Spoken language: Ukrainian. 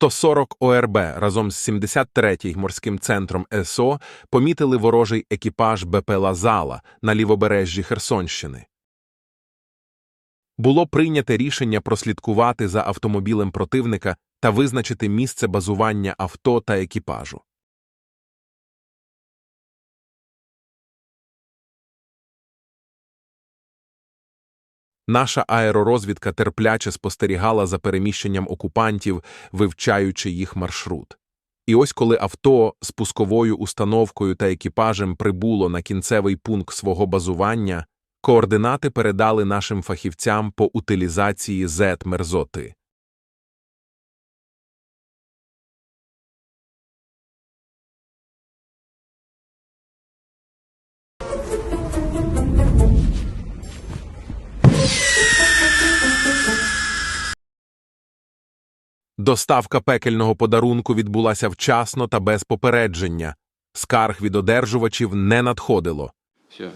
140 ОРБ разом з 73-й морським центром СО помітили ворожий екіпаж БП «Лазала» на лівобережжі Херсонщини. Було прийняте рішення прослідкувати за автомобілем противника та визначити місце базування авто та екіпажу. Наша аеророзвідка терпляче спостерігала за переміщенням окупантів, вивчаючи їх маршрут. І ось коли авто з пусковою установкою та екіпажем прибуло на кінцевий пункт свого базування, координати передали нашим фахівцям по утилізації Z-мерзоти. Доставка пекельного подарунку відбулася вчасно та без попередження. Скарг від одержувачів не надходило. Все,